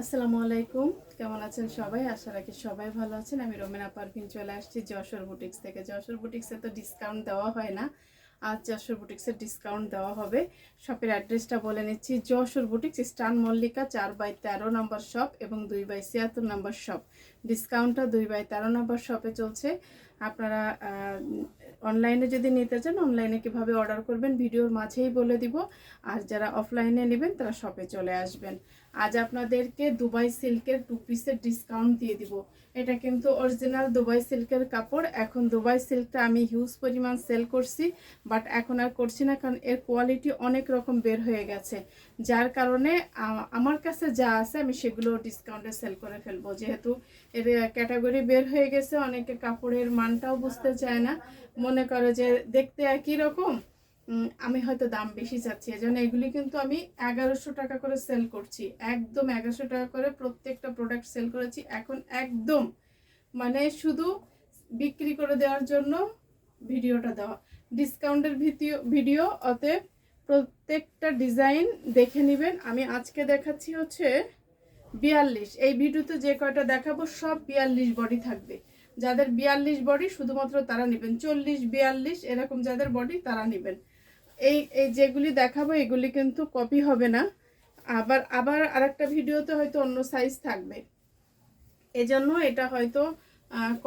আসসালামু আলাইকুম। কেমন আছেন সবাই? আশা রাখি সবাই ভালো আছেন। আমি রোমেনা পারভিন চলে আসছি যশোর বুটিক্স থেকে। যশোর বুটিক্সে তো ডিসকাউন্ট দেওয়া হয় না। আজ যশোর বুটিক্সের ডিসকাউন্ট দেওয়া হবে। শপের অ্যাড্রেসটা বলে নিচ্ছি। যশোর বুটিক্স স্টান মল্লিকা, চার বাই তেরো নম্বর শপ এবং দুই বাই ছিয়াত্তর নম্বর শপ ডিসকাউন্টটা দুই বাই তেরো নম্বর শপে চলছে। আপনারা অনলাইনে যদি নিতে চান অনলাইনে কীভাবে অর্ডার করবেন, ভিডিওর মাঝেই বলে দিব। আর যারা অফলাইনে নেবেন, তারা শপে চলে আসবেন। আজ আপনাদেরকে দুবাই সিল্কের টু পিসের ডিসকাউন্ট দিয়ে দিব। এটা কিন্তু অরিজিনাল দুবাই সিল্কের কাপড়। এখন দুবাই সিল্কটা আমি হিউজ পরিমাণ সেল করছি বাট এখন আর করছি না কারণ এর কোয়ালিটি অনেক রকম বের হয়ে গেছে। যার কারণে আমার কাছে যা আছে আমি সেগুলো ডিসকাউন্টে সেল করে ফেলব। যেহেতু এর ক্যাটাগরি বের হয়ে গেছে, অনেকে কাপড়ের মানটাও বুঝতে চায় না। মনে করে যে দেখতে একই রকম। আমি হয়তো দাম বেশি চাচ্ছি, এজন্য এগুলি কিন্তু আমি এগারোশো টাকা করে সেল করছি। একদম এগারোশো টাকা করে প্রত্যেকটা প্রোডাক্ট সেল করেছি। এখন একদম মানে শুধু বিক্রি করে দেওয়ার জন্য ভিডিওটা দেওয়া। ডিসকাউন্টের ভিডিও ভিডিও অতএব প্রত্যেকটা ডিজাইন দেখে নেবেন। আমি আজকে দেখাচ্ছি হচ্ছে বিয়াল্লিশ। এই ভিডিওতে যে কয়টা দেখাবো, সব বিয়াল্লিশ বডি থাকবে। যাদের বিয়াল্লিশ বডি শুধুমাত্র তারা নেবেন। চল্লিশ, বিয়াল্লিশ, এরকম যাদের বডি তারা নেবেন। এই এই যেগুলি দেখাবো, এগুলি কিন্তু কপি হবে না। আবার আবার আরেকটা ভিডিওতে হয়তো অন্য সাইজ থাকবে। এজন্য এটা হয়তো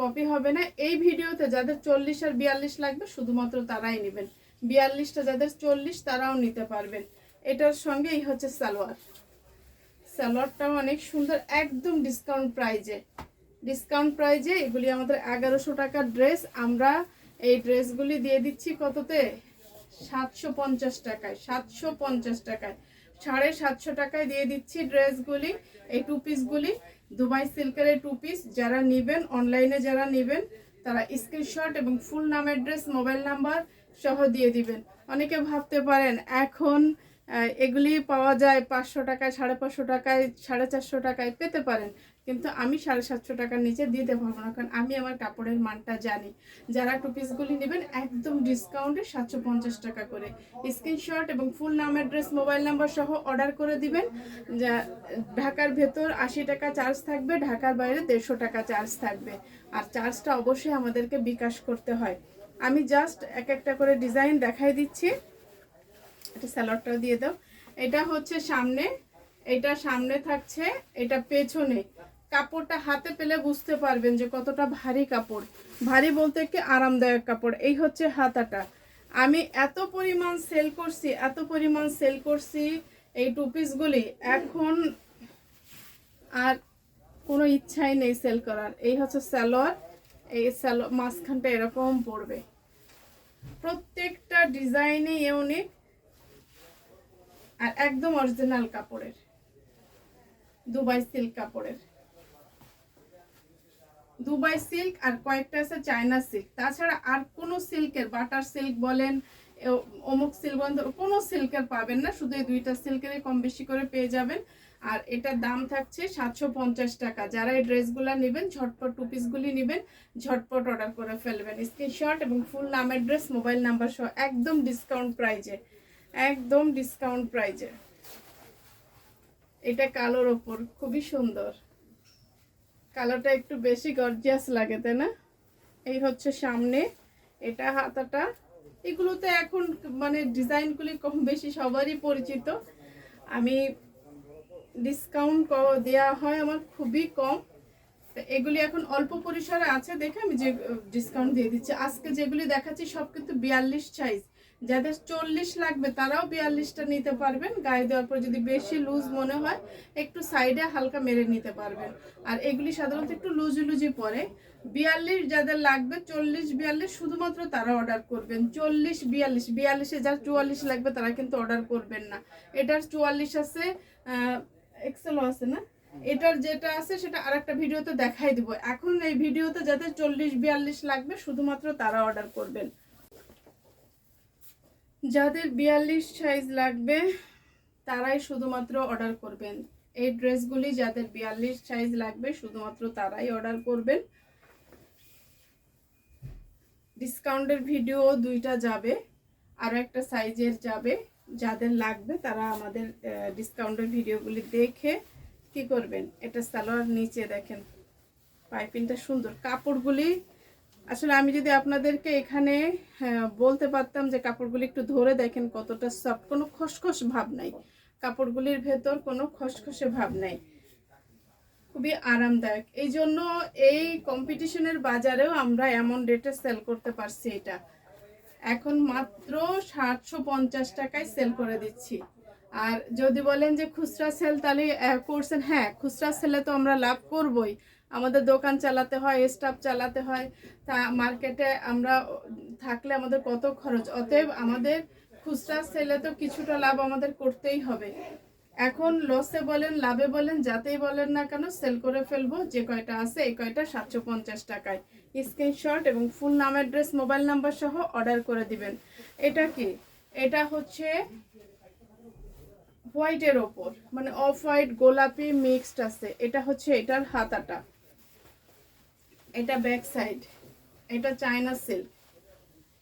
কপি হবে না। এই ভিডিওতে যাদের চল্লিশ আর বিয়াল্লিশ লাগবে, শুধুমাত্র তারাই নেবেন। বিয়াল্লিশটা যাদের চল্লিশ, তারাও নিতে পারবেন। এটার সঙ্গে এই হচ্ছে সালোয়ার। সালোয়ারটাও অনেক সুন্দর, একদম ডিসকাউন্ট প্রাইজে ডিসকাউন্ট প্রাইজে এগুলি আমাদের এগারোশো টাকার ড্রেস আমরা এই ড্রেসগুলি দিয়ে দিচ্ছি কততে? সাতশো পঞ্চাশ টাকায়, সাতশো পঞ্চাশ টাকায়। সাড়ে সাতশো টাকায় দিয়ে দিচ্ছি ড্রেসগুলি, এই টু পিসগুলি দুবাই সিল্কের এই টু পিস যারা নেবেন অনলাইনে যারা নেবেন, তারা স্ক্রিনশট এবং ফুল নাম অ্যাড্রেস মোবাইল নাম্বার সহ দিয়ে দিবেন। অনেকে ভাবতে পারেন, এখন এগুলি পাওয়া যায় পাঁচশো টাকায়, সাড়ে পাঁচশো টাকায়, সাড়ে চারশো টাকায় পেতে পারেন। কিন্তু আমি সাড়ে সাতশো টাকার নিচে দিতে পারব না, কারণ আমি আমার কাপড়ের মানটা জানি। যারা টু পিসগুলি নেবেন, একদম ডিসকাউন্টে সাতশো পঞ্চাশ টাকা করে। স্ক্রিনশট এবং ফুল নাম অ্যাড্রেস মোবাইল নাম্বার সহ অর্ডার করে দিবেন। যা, ঢাকার ভেতর আশি টাকা চার্জ থাকবে, ঢাকার বাইরে দেড়শো টাকা চার্জ থাকবে। আর চার্জটা অবশ্যই আমাদেরকে বিকাশ করতে হয়। আমি জাস্ট এক একটা করে ডিজাইন দেখাই দিচ্ছি। এটা স্যালাডটা দিয়ে দাও। এটা হচ্ছে সামনে, এটা সামনে থাকছে, এটা পেছনে। কাপড়টা হাতে পেলে বুঝতে পারবেন যে কতটা ভারী কাপড়। ভারী বলতে কি আরামদায়ক কাপড়, এই হচ্ছে হাতাটা। আমি এত পরিমাণ সেল করছি, এত পরিমাণ সেল করছি এই টু পিসগুলি এখন আর কোনো ইচ্ছাই নেই সেল করার। এই হচ্ছে স্যালোয়ার এই স্যালো মাঝখানটা এরকম পড়বে। প্রত্যেকটা ডিজাইনে ইউনিক আর একদম অরিজিনাল কাপড়ের। দুবাই সিল্ক কাপড়ের। দুবাই সিল্ক আর কয়েকটা আছে চায়না সিল্ক তাছাড়া আর কোনো সিল্কের বাটার সিল্ক বলেন অমুক সিল্ক বলেন, কোনো সিল্কের পাবেন না। শুধু এই দুইটা সিল্কেরই কম বেশি করে পেয়ে যাবেন। আর এটার দাম থাকছে সাতশো পঞ্চাশ টাকা। যারা এই ড্রেসগুলো নেবেন, ঝটপট টু পিসগুলি নেবেন, ঝটপট অর্ডার করে ফেলবেন। স্ক্রিনশট এবং ফুল নাম অ্যাড্রেস মোবাইল নাম্বার সহ একদম ডিসকাউন্ট প্রাইজে একদম ডিসকাউন্ট প্রাইজে এটা কালোর ওপর, খুবই সুন্দর। কালোটা একটু বেশি গর্জিয়াস লাগে, তাই না? এই হচ্ছে সামনে, এটা হাতাটা। এগুলোতে এখন মানে ডিজাইনগুলি কম বেশি সবারই পরিচিত। আমি ডিসকাউন্ট দেওয়া হয় আমার খুবই কম। এগুলি এখন অল্প পরিসরে আছে দেখে আমি যে ডিসকাউন্ট দিয়ে দিচ্ছি। আজকে যেগুলি দেখাচ্ছি সব কিন্তু বিয়াল্লিশ সাইজ যাদের চল্লিশ লাগবে তারাও বিয়াল্লিশটা নিতে পারবেন। গায়ে দেওয়ার পর যদি বেশি লুজ মনে হয়, একটু সাইডে হালকা মেরে নিতে পারবেন। আর এগুলি সাধারণত একটু লুজি লুজি পরে। বিয়াল্লিশ যাদের লাগবে, চল্লিশ বিয়াল্লিশ শুধুমাত্র তারা অর্ডার করবেন। চল্লিশ বিয়াল্লিশ, বিয়াল্লিশে যার চুয়াল্লিশ লাগবে তারা কিন্তু অর্ডার করবেন না। এটার চুয়াল্লিশ আছে এক্সেলও আছে না? এটার যেটা আছে সেটা আরেকটা ভিডিওতে দেখাই দিব। এখন এই ভিডিওতে যাদের চল্লিশ বিয়াল্লিশ লাগবে, শুধুমাত্র তারা অর্ডার করবেন। যাদের বিয়াল্লিশ সাইজ লাগবে, তারাই শুধুমাত্র অর্ডার করবেন। এই ড্রেসগুলি যাদের বিয়াল্লিশ সাইজ লাগবে, শুধুমাত্র তারাই অর্ডার করবেন। ডিসকাউন্টের ভিডিও দুইটা যাবে, আর একটা সাইজের যাবে। যাদের লাগবে, তারা আমাদের ডিসকাউন্টের ভিডিওগুলি দেখে কি করবেন? এটা সালোয়ার নিচে দেখেন। পাইপিংটা সুন্দর। কাপড়গুলি আসলে আমি যদি আপনাদেরকে এখানে হ্যাঁ, বলতে পারতাম যে কাপড়গুলি একটু ধরে দেখেন কতটা সফট কোনো খসখস ভাব নাই। কাপড়গুলির ভেতর কোনো খসখসে ভাব নাই। খুবই আরামদায়ক। এই জন্য এই কম্পিটিশনের বাজারেও আমরা এমন রেটে সেল করতে পারছি এটা। এখন মাত্র সাতশো পঞ্চাশ টাকায় সেল করে দিচ্ছি। আর যদি বলেন যে খুচরা সেল তাহলে করছেন হ্যাঁ খুচরা সেলে তো আমরা লাভ করবই। আমাদের দোকান চালাতে হয় স্টাফ চালাতে হয়। তা মার্কেটে আমরা থাকলে আমাদের কত খরচ? অতএব আমাদের খুচরা সেলে তো কিছুটা লাভ আমাদের করতেই হবে। এখন লসে বলেন, লাভে বলেন, যাতেই বলেন না কেন সেল করে ফেলব। যে কয়টা আছে, এই কয়টা সাতশো পঞ্চাশ টাকায়। স্ক্রিনশট এবং ফুল নাম অ্যাড্রেস মোবাইল নাম্বার সহ অর্ডার করে দিবেন। এটা কি? এটা হচ্ছে হোয়াইটের ওপর। মানে অফ হোয়াইট গোলাপি মিক্সড আছে। এটা হচ্ছে এটার হাতাটা। এটা ব্যাক সাইড এটা চায়না সিল্ক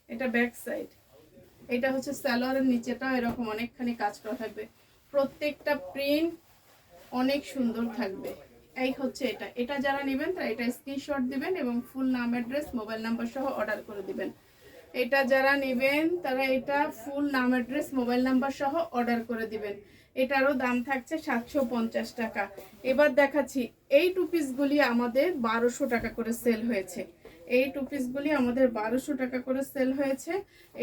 এটা ব্যাক সাইড এটা হচ্ছে স্যালোয়ারের নিচেটাও এরকম অনেকখানি কাজ করা থাকবে। প্রত্যেকটা প্রিন্ট অনেক সুন্দর থাকবে। এই হচ্ছে এটা। এটা যারা নেবেন তারা এটা স্ক্রিনশট দিবেন এবং ফুল নাম অ্যাড্রেস মোবাইল নাম্বার সহ অর্ডার করে দিবেন। এটা যারা নেবেন তারা এটা ফুল নাম অ্যাড্রেস মোবাইল নাম্বার সহ অর্ডার করে দিবেন। এটারও দাম থাকছে সাতশো পঞ্চাশ টাকা। এবার দেখাচ্ছি, এই টু পিসগুলি আমাদের বারোশো টাকা করে সেল হয়েছে। এই টু পিসগুলি আমাদের বারোশো টাকা করে সেল হয়েছে।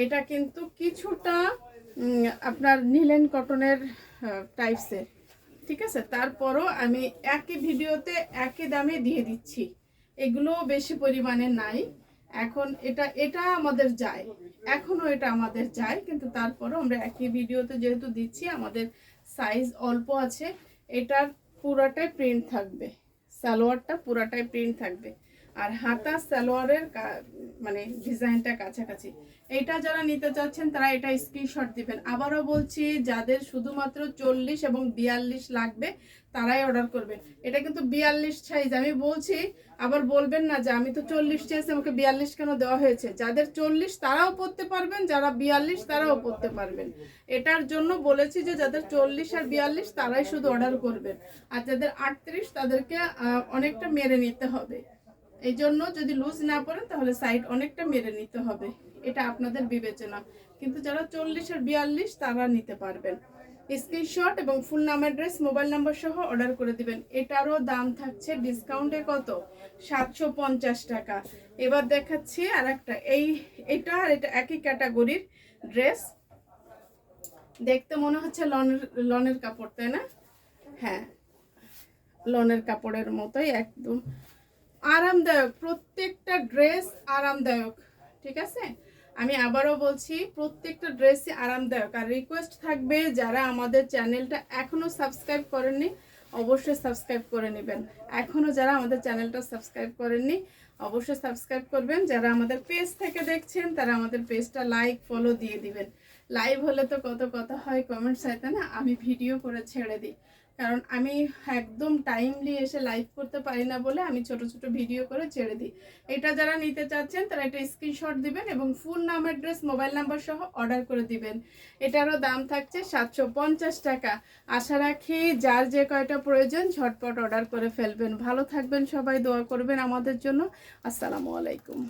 এটা কিন্তু কিছুটা আপনার নীলেন কটনের টাইপসের ঠিক আছে? তারপরও আমি একই ভিডিওতে একই দামে দিয়ে দিচ্ছি। এগুলো বেশি পরিমাণে নাই। এখন এটা এটা আমাদের যায়। এখনও এটা আমাদের যায়, কিন্তু তারপরও আমরা একই ভিডিওতে যেহেতু দিচ্ছি, আমাদের সাইজ অল্প আছে, এটার পুরাটাই প্রিন্ট থাকবে। সালোয়ারটা পুরাটাই প্রিন্ট থাকবে। আর হাতা সালোয়ারের মানে ডিজাইনটা কাছাকাছি। এটা যারা নিতে চাচ্ছেন, তারা এটা স্ক্রিনশট দিবেন। আবারও বলছি, যাদের শুধুমাত্র চল্লিশ এবং বিয়াল্লিশ লাগবে, তারাই অর্ডার করবেন। এটা কিন্তু বিয়াল্লিশ সাইজ আমি বলছি, আবার বলবেন না যে আমি তো চল্লিশ চেয়েছি আমাকে বিয়াল্লিশ কেন দেওয়া হয়েছে? যাদের চল্লিশ, তারাও পড়তে পারবেন, যারা বিয়াল্লিশ, তারাও পড়তে পারবেন। এটার জন্য বলেছি যে যাদের চল্লিশ আর বিয়াল্লিশ, তারাই শুধু অর্ডার করবেন। আর যাদের আটত্রিশ, তাদেরকে অনেকটা মেরে নিতে হবে। এই জন্য যদি লুজ না পড়েন, তাহলে সাইড অনেকটা মেরে নিতে হবে। এটা আপনাদের বিবেচনা। কিন্তু যারা চল্লিশ আর বিয়াল্লিশ, তারা নিতে পারবেন। স্ক্রিনশট এবং ফুল নাম অ্যাড্রেস, মোবাইল নাম্বার সহ অর্ডার করে দিবেন। এটারও দাম থাকছে ডিসকাউন্টে কত? সাতশো পঞ্চাশ টাকা। এবার দেখাচ্ছি আর একটা এই, এটা আর এটা একই ক্যাটাগরির ড্রেস। দেখতে মনে হচ্ছে লনের লনের কাপড়, তাই না? হ্যাঁ লনের কাপড়ের মতোই একদম। আরামদায়ক, প্রত্যেকটা ড্রেস আরামদায়ক, ঠিক আছে? আমি আবারও বলছি, প্রত্যেকটা ড্রেসই আরামদায়ক। আর রিকোয়েস্ট থাকবে, যারা আমাদের চ্যানেলটা এখনও সাবস্ক্রাইব করেননি, অবশ্যই সাবস্ক্রাইব করে নেবেন। এখনও যারা আমাদের চ্যানেলটা সাবস্ক্রাইব করেননি, অবশ্যই সাবস্ক্রাইব করবেন। যারা আমাদের পেজ থেকে দেখছেন, তারা আমাদের পেজটা লাইক ফলো দিয়ে দিবেন। লাইভ হলে তো কত কথা হয় কমেন্ট সাইতে না, আমি ভিডিও করে ছেড়ে দিই। কারণ আমি একদম টাইমলি এসে লাইভ করতে পারি না বলে আমি ছোট ছোট ভিডিও করে ছেড়ে দিই। এটা যারা নিতে চাচ্ছেন, তারা এটা স্ক্রিনশট দিবেন এবং ফুল নাম অ্যাড্রেস মোবাইল নাম্বার সহ অর্ডার করে দিবেন। এটারও দাম থাকছে সাতশো পঞ্চাশ টাকা। আশা রাখি যার যে কয়টা প্রয়োজন ঝটপট অর্ডার করে ফেলবেন। ভালো থাকবেন সবাই, দোয়া করবেন আমাদের জন্য। আসসালামু আলাইকুম।